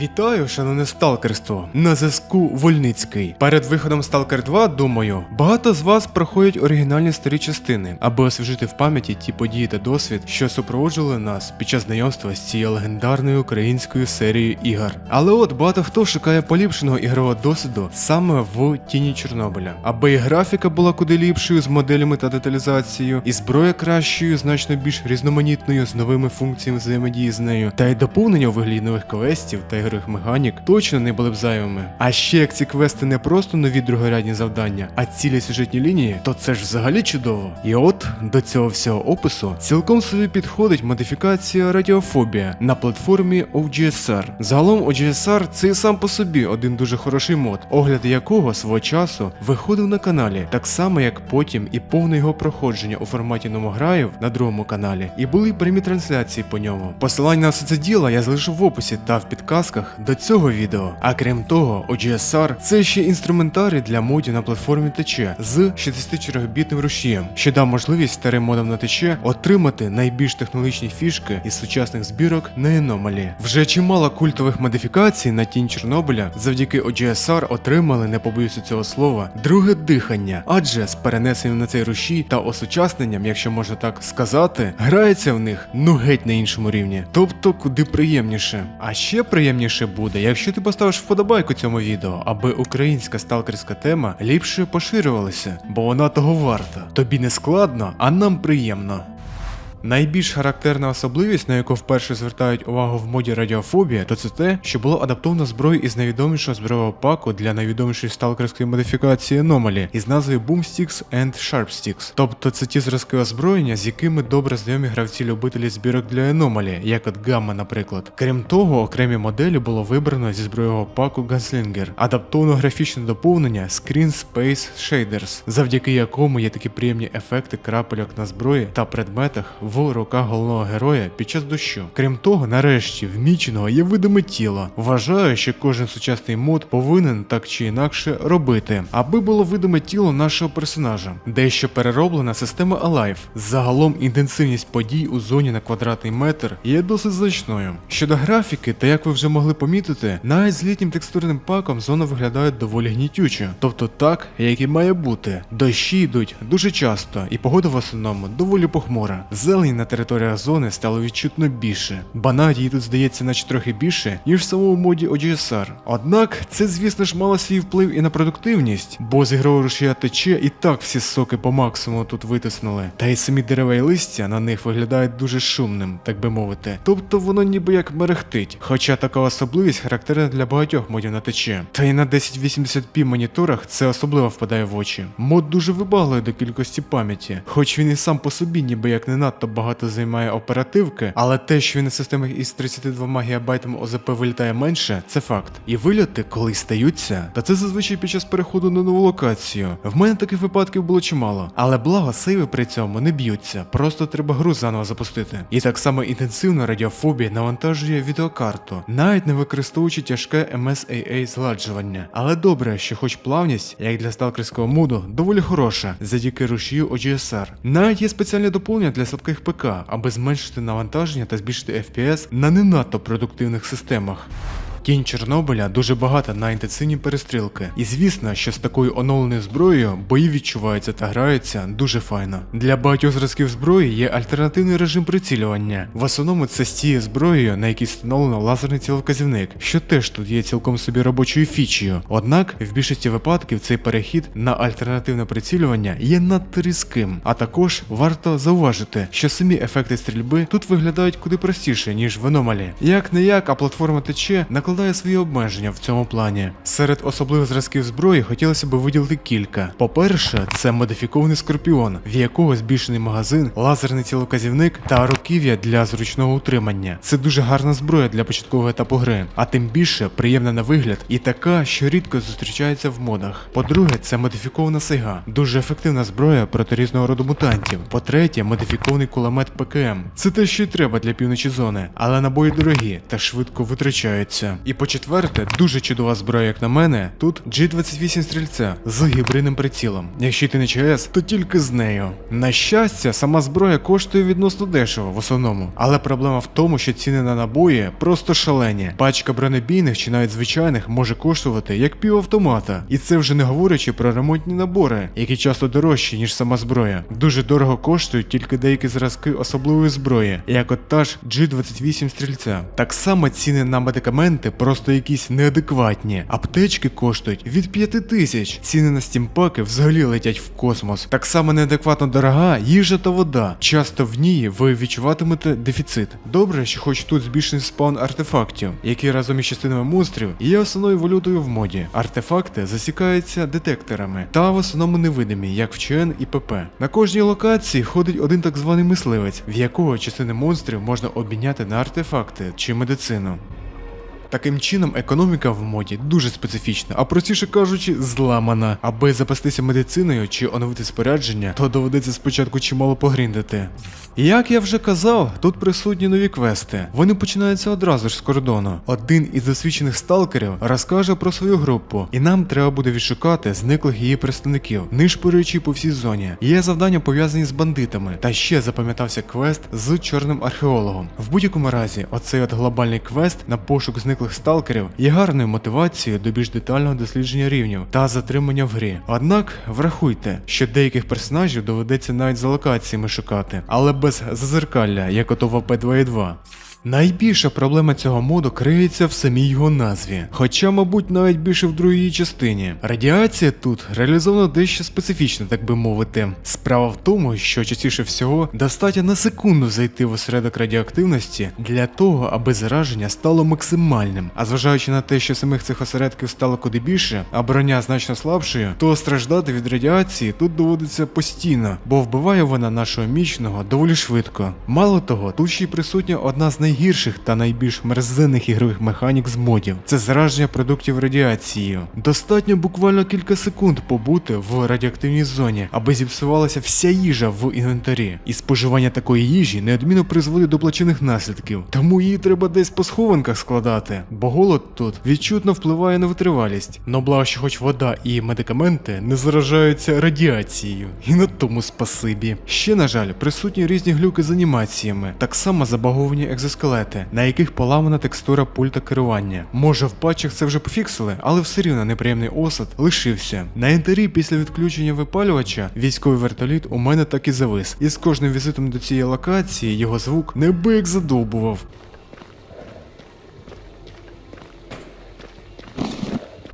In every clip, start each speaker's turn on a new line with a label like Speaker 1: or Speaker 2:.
Speaker 1: Вітаю, шановне сталкерство. На зв'язку Вольницький. Перед виходом Stalker 2, думаю, багато з вас проходять оригінальні старі частини, аби освіжити в пам'яті ті події та досвід, що супроводжували нас під час знайомства з цією легендарною українською серією ігор. Але от багато хто шукає поліпшеного ігрового досвіду саме в тіні Чорнобиля, аби і графіка була куди ліпшою з моделями та деталізацією, і зброя кращою, значно більш різноманітною з новими функціями взаємодії з нею, та й доповнення у вигляді нових квестів та ігрових механік точно не були б зайвими. А ще як ці квести не просто нові другорядні завдання, а цілі сюжетні лінії, то це ж взагалі чудово. І от до цього всього опису цілком собі підходить модифікація Радіофобія на платформі OGSR. Загалом OGSR це і сам по собі один дуже хороший мод, огляд якого свого часу виходив на каналі, так само як потім і повне його проходження у форматі номограїв на другому каналі, і були прямі трансляції по ньому. Посилання на все це діло я залишу в описі та в підказках до цього відео. А крім того, OGSR це ще інструментарій для модів на платформі ТЧ з 64-бітним рушієм, що дав можливість старим модам на ТЧ отримати найбільш технологічні фішки із сучасних збірок на Еномалі. Вже чимало культових модифікацій на тінь Чорнобиля завдяки OGSR отримали, не побоюся цього слова, друге дихання, адже з перенесенням на цей рушій та осучасненням, якщо можна так сказати, грається в них ну геть на іншому рівні, тобто куди приємніше. А ще приємніше буде, якщо ти поставиш вподобайку цьому відео, аби українська сталкерська тема ліпше поширювалася, бо вона того варта. Тобі не складно, а нам приємно. Найбільш характерна особливість, на яку вперше звертають увагу в моді радіофобія, то це те, що було адаптовано зброю із найвідомішого збройного паку для найвідомішої сталкерської модифікації Anomaly із назвою Boomsticks and Sharpsticks. Тобто це ті зразки озброєння, з якими добре знайомі гравці-любителі збірок для Anomaly, як от Gamma, наприклад. Крім того, окремі моделі було вибрано зі збройного паку Gunslinger, адаптовано графічне доповнення Screen Space Shaders, завдяки якому є такі приємні ефекти крапельок на зброї та предметах в руках головного героя під час дощу. Крім того, нарешті в міченого є видиме тіло. Вважаю, що кожен сучасний мод повинен так чи інакше робити, аби було видиме тіло нашого персонажа. Дещо перероблена система Alive. Загалом інтенсивність подій у зоні на квадратний метр є досить значною. Щодо графіки, та як ви вже могли помітити, навіть з літнім текстурним паком зона виглядає доволі гнітюче, тобто так, як і має бути. Дощі йдуть дуже часто, і погода в основному доволі похмура. Зелень на територіях зони стало відчутно більше. Банать її тут здається наче трохи більше, ніж в самому моді OGSR. Однак це, звісно ж, мало свій вплив і на продуктивність, бо з ігрового рушія тече і так всі соки по максимуму тут витиснули. Та й самі дерева і листя на них виглядають дуже шумним, так би мовити. Тобто воно ніби як мерехтить. Хоча така особливість характерна для багатьох модів на тече. Та й на 1080p моніторах це особливо впадає в очі. Мод дуже вибагливий до кількості пам'яті, хоч він і сам по собі ніби як не надто багато займає оперативки, але те, що він на системах із 32 ГБ ОЗП вилітає менше, це факт. І вильоти, коли стаються, та це зазвичай під час переходу на нову локацію. В мене таких випадків було чимало, але благо сейви при цьому не б'ються, просто треба гру заново запустити. І так само інтенсивно радіофобія навантажує відеокарту, навіть не використовуючи тяжке MSAA зладжування. Але добре, що хоч плавність, як для сталкерського моду, доволі хороша, завдяки рушію OGSR. Навіть є спеціальне доповнення для слабких ПК, аби зменшити навантаження та збільшити FPS на не надто продуктивних системах. Тінь Чорнобиля дуже багата на інтенсивні перестрілки, і звісно, що з такою оновленою зброєю бої відчуваються та граються дуже файно. Для багатьох зразків зброї є альтернативний режим прицілювання. В основному це з тією зброєю, на якій встановлено лазерний цілоказівник, що теж тут є цілком собі робочою фічею. Однак в більшості випадків цей перехід на альтернативне прицілювання є надто різким. А також варто зауважити, що самі ефекти стрільби тут виглядають куди простіше, ніж в Аномалі. Як не як, а платформа тече ТЧ накладає свої обмеження в цьому плані. Серед особливих зразків зброї хотілося б виділити кілька. По-перше, це модифікований скорпіон, в якого збільшений магазин, лазерний цілоказівник та руків'я для зручного утримання. Це дуже гарна зброя для початкового етапу гри, а тим більше приємна на вигляд і така, що рідко зустрічається в модах. По-друге, це модифікована сайга, дуже ефективна зброя проти різного роду мутантів. По-третє, модифікований кулемет ПКМ. Це те, що й треба для півночі зони, але набої дорогі та швидко витрачаються. І по четверте, дуже чудова зброя, як на мене, тут G28 стрільця з гібридним прицілом. Якщо ти не ЧС, то тільки з нею. На щастя, сама зброя коштує відносно дешево в основному. Але проблема в тому, що ціни на набої просто шалені. Пачка бронебійних чи навіть звичайних може коштувати як півавтомата. І це вже не говорячи про ремонтні набори, які часто дорожчі, ніж сама зброя. Дуже дорого коштують тільки деякі зразки особливої зброї, як от та ж G28 стрільця. Так само ціни на медикаменти просто якісь неадекватні. Аптечки коштують від 5 тисяч. Ціни на стімпаки взагалі летять в космос. Так само неадекватно дорога їжа та вода. Часто в ній ви відчуватимете дефіцит. Добре, що хоч тут збільшений спаун артефактів, які разом із частинами монстрів є основною валютою в моді. Артефакти засікаються детекторами та в основному невидимі, як в ЧН і ПП. На кожній локації ходить один так званий мисливець, в якого частини монстрів можна обміняти на артефакти чи медицину. Таким чином, економіка в моді дуже специфічна, а простіше кажучи, зламана. Аби запастися медициною чи оновити спорядження, то доведеться спочатку чимало погріндити. Як я вже казав, тут присутні нові квести. Вони починаються одразу ж з кордону. Один із досвідчених сталкерів розкаже про свою групу, і нам треба буде відшукати зниклих її представників, нишпорюючи по всій зоні. Є завдання пов'язані з бандитами, та ще запам'ятався квест з чорним археологом. В будь-якому разі, оцей от глобальний квест на пошук зниклих сталкерів є гарною мотивацією до більш детального дослідження рівнів та затримання в грі. Однак врахуйте, що деяких персонажів доведеться навіть за локаціями шукати, але без зазеркалля, як ото в АП-2.2. Найбільша проблема цього моду криється в самій його назві, хоча, мабуть, навіть більше в другій частині. Радіація тут реалізована дещо специфічно, так би мовити. Справа в тому, що частіше всього достатньо на секунду зайти в осередок радіоактивності для того, аби зараження стало максимальним. А зважаючи на те, що самих цих осередків стало куди більше, а броня значно слабшою, то страждати від радіації тут доводиться постійно, бо вбиває вона нашого мічного доволі швидко. Мало того, тут ще й присутня одна з найгірших та найбільш мерзенних ігрових механік з модів це зараження продуктів радіацією. Достатньо буквально кілька секунд побути в радіоактивній зоні, аби зіпсувалася вся їжа в інвентарі. І споживання такої їжі неодмінно призводить до плачевних наслідків. Тому її треба десь по схованках складати, бо голод тут відчутно впливає на витривалість. Но благо, що хоч вода і медикаменти не заражаються радіацією. І на тому спасибі. Ще, на жаль, присутні різні глюки з анімаціями, так само забаговані екзоскелети, на яких поламана текстура пульта керування. Може в патчах це вже пофіксили, але все рівно неприємний осад лишився. На інтері після відключення випалювача військовий вертоліт у мене так і завис. І з кожним візитом до цієї локації його звук небик задовбував.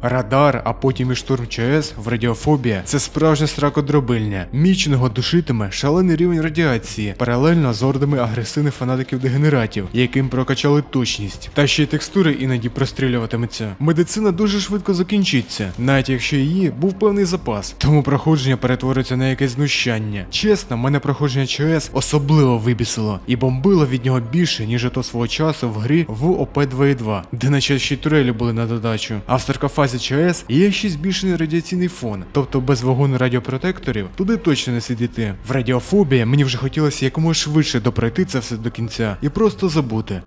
Speaker 1: Радар, а потім і штурм ЧС в радіофобія це справжня сракодробильня. Міченого душитиме шалений рівень радіації, паралельно з ордами агресивних фанатиків дегенератів, яким прокачали точність. Та ще й текстури іноді прострілюватиметься. Медицина дуже швидко закінчиться, навіть якщо її був певний запас. Тому проходження перетвориться на якесь знущання. Чесно, мене проходження ЧС особливо вибісило і бомбило від нього більше, ніж ото свого часу в грі в ОП-2.2, де наче ще турелі були на додачу. А в ЧС є ще збільшений радіаційний фон, тобто без вагону радіопротекторів туди точно не сидіти. В радіофобії мені вже хотілося якомога швидше допройти це все до кінця і просто забути.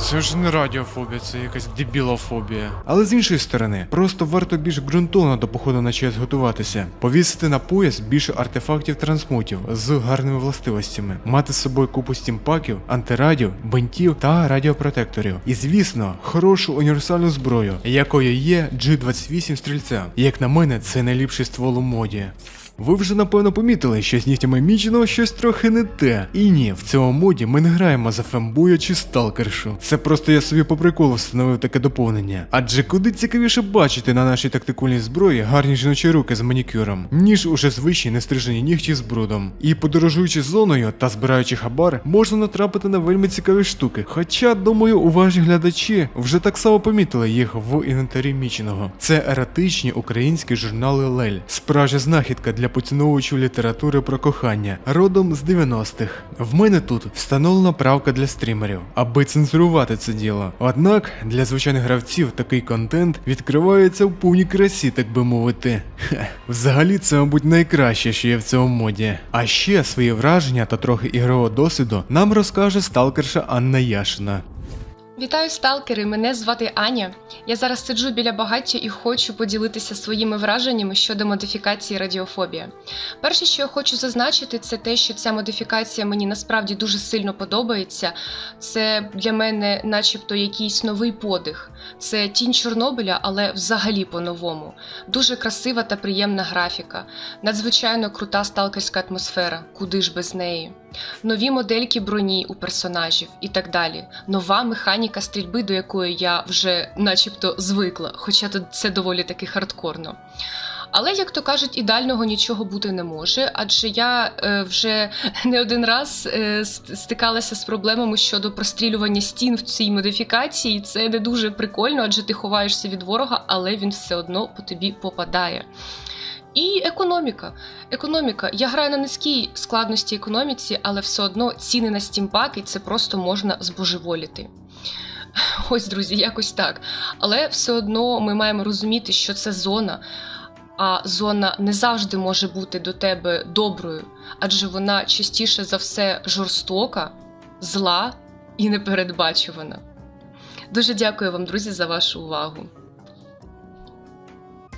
Speaker 1: Це ж не радіофобія, це якась дебілофобія. Але з іншої сторони, просто варто більш ґрунтовно до походу на ЧС готуватися, повісити на пояс більше артефактів трансмутів з гарними властивостями, мати з собою купу стімпаків, антирадів, бинтів та радіопротекторів. І звісно, хорошу універсальну зброю, якою є G28 стрільця. Як на мене, це найліпший ствол у моді. Ви вже напевно помітили, що з нігтями міченого щось трохи не те. І ні, в цьому моді ми не граємо за фембуя чи сталкершу. Це просто я собі по приколу встановив таке доповнення. Адже куди цікавіше бачити на нашій тактикульній зброї гарні жіночі руки з манікюром, ніж уже звичні нестрижені нігті з брудом. І подорожуючи зоною та збираючи хабар, можна натрапити на вельми цікаві штуки. Хоча, думаю, уважні глядачі вже так само помітили їх в інвентарі міченого. Це еротичні українські журнали Лель, справжня знахідка для для поціновувачів літератури про кохання, родом з 90-х. В мене тут встановлена правка для стрімерів, аби цензурувати це діло. Однак для звичайних гравців такий контент відкривається в повній красі, так би мовити. Хе. Взагалі, це, мабуть, найкраще, що є в цьому моді. А ще свої враження та трохи ігрового досвіду нам розкаже сталкерша Анна Яшина.
Speaker 2: Вітаю, сталкери! Мене звати Аня. Я зараз сиджу біля багаття і хочу поділитися своїми враженнями щодо модифікації радіофобія. Перше, що я хочу зазначити, це те, що ця модифікація мені насправді дуже сильно подобається. Це для мене, начебто, якийсь новий подих. Це тінь Чорнобиля, але взагалі по-новому. Дуже красива та приємна графіка, надзвичайно крута сталкерська атмосфера, куди ж без неї. Нові модельки броні у персонажів і так далі. Нова механіка стрільби, до якої я вже начебто звикла, хоча це доволі таки хардкорно. Але, як то кажуть, ідеального нічого бути не може, адже я е, вже не один раз е, стикалася з проблемами щодо прострілювання стін в цій модифікації. Це не дуже прикольно, адже ти ховаєшся від ворога, але він все одно по тобі попадає. І економіка. Економіка. Я граю на низькій складності економіці, але все одно ціни на стімпаки це просто можна збожеволіти. Ось, друзі, якось так. Але все одно ми маємо розуміти, що це зона. А зона не завжди може бути до тебе доброю, адже вона частіше за все жорстока, зла і непередбачувана. Дуже дякую вам, друзі, за вашу увагу.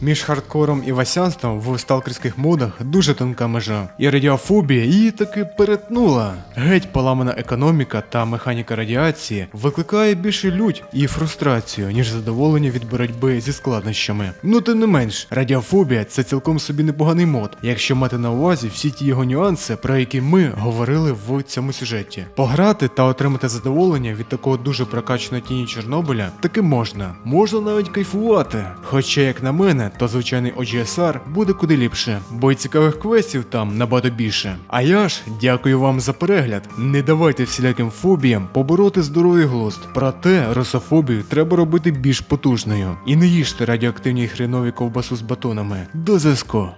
Speaker 1: Між хардкором і васянством в сталкерських модах дуже тонка межа, і радіофобія її таки перетнула. Геть поламана економіка та механіка радіації викликає більше лють і фрустрацію, ніж задоволення від боротьби зі складнощами. Ну тим не менш, радіофобія це цілком собі непоганий мод, якщо мати на увазі всі ті його нюанси, про які ми говорили в цьому сюжеті. Пограти та отримати задоволення від такого дуже прокачаного тіні Чорнобиля таки можна. Можна навіть кайфувати. Хоча, як на мене, то звичайний OGSR буде куди ліпше, бо й цікавих квестів там набагато більше. А я ж дякую вам за перегляд. Не давайте всіляким фобіям побороти здоровий глузд. Проте русофобію треба робити більш потужною. І не їжте радіоактивні хренові ковбасу з батонами. До зв'язку!